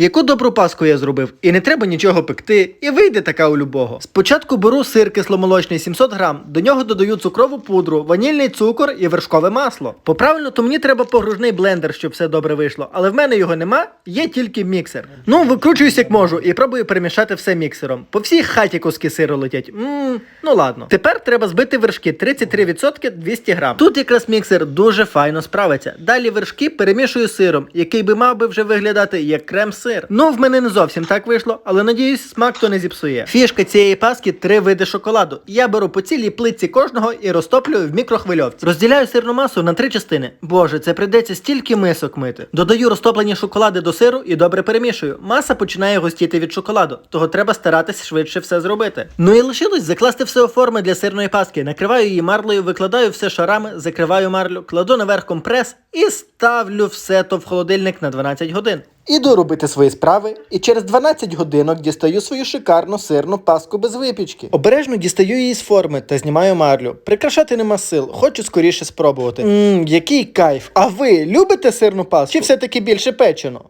Яку добру паску я зробив, і не треба нічого пекти, і вийде така у любого. Спочатку беру сир кисломолочний 700 грам, до нього додаю цукрову пудру, ванільний цукор і вершкове масло. По правильно, то мені треба погружний блендер, щоб все добре вийшло, але в мене його нема, є тільки міксер. Ну, викручуюсь як можу і пробую перемішати все міксером. По всій хаті куски сиру летять. Ммм, ну ладно. Тепер треба збити вершки 33% 200 грам. Тут якраз міксер дуже файно справиться. Далі вершки перемішую сиром, який би мав би вже виглядати як крем-сир. Ну, в мене не зовсім так вийшло, але надіюсь, смак то не зіпсує. Фішка цієї паски три види шоколаду. Я беру по цілій плитці кожного і розтоплюю в мікрохвильовці. Розділяю сирну масу на три частини. Боже, це прийдеться стільки мисок мити. Додаю розтоплені шоколади до сиру і добре перемішую. Маса починає густіти від шоколаду, того треба старатись швидше все зробити. Ну і лишилось закласти все у форми для сирної паски. Накриваю її марлею, викладаю все шарами, закриваю марлю, кладу наверх компрес і ставлю все то в холодильник на 12 годин. Іду робити свої справи, і через 12 годинок дістаю свою шикарну сирну паску без випічки. Обережно дістаю її з форми та знімаю марлю. Прикрашати нема сил, хочу скоріше спробувати. Ммм, який кайф! А ви любите сирну паску? Чи все-таки більше печено?